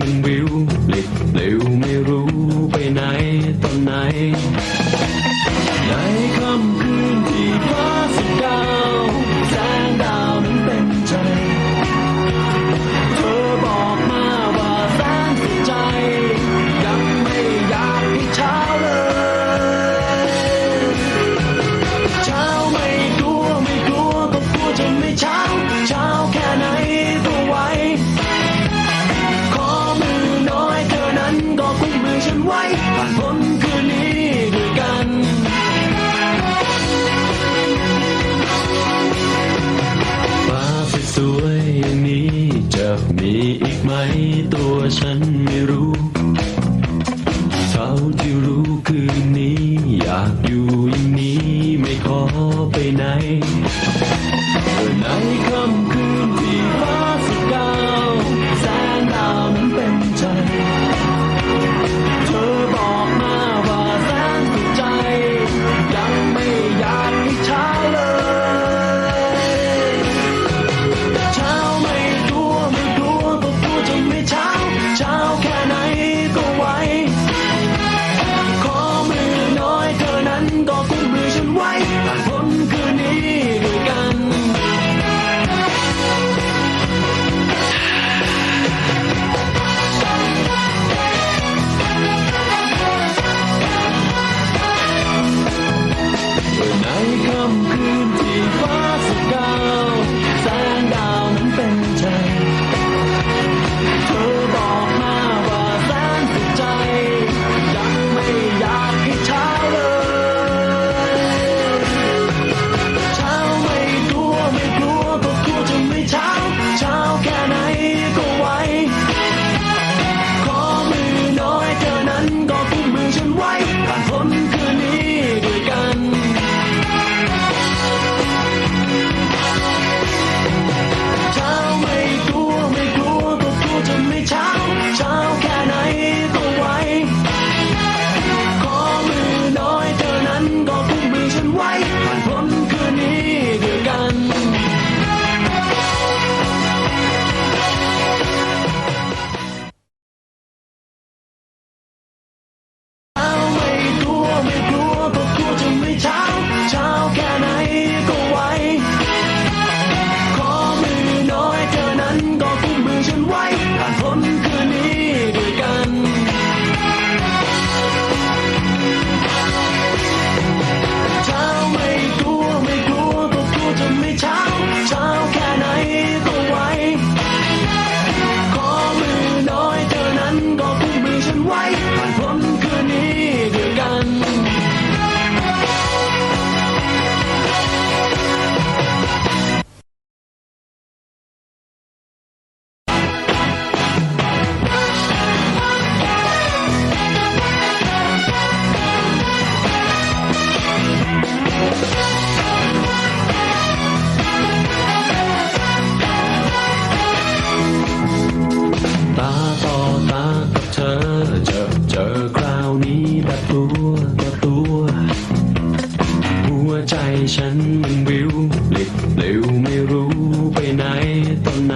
มันวิวเลิดปลิวไม่รู้ไปไหนตอนไหน มีอีกไหมตัวฉันไม่รู้ เท่าที่รู้คืนนี้ อยากอยู่อย่างนี้ไม่ขอไปไหนในคำ ฉันมันวิวปลิดปลิวไม่รู้ไปไหนตอนไหน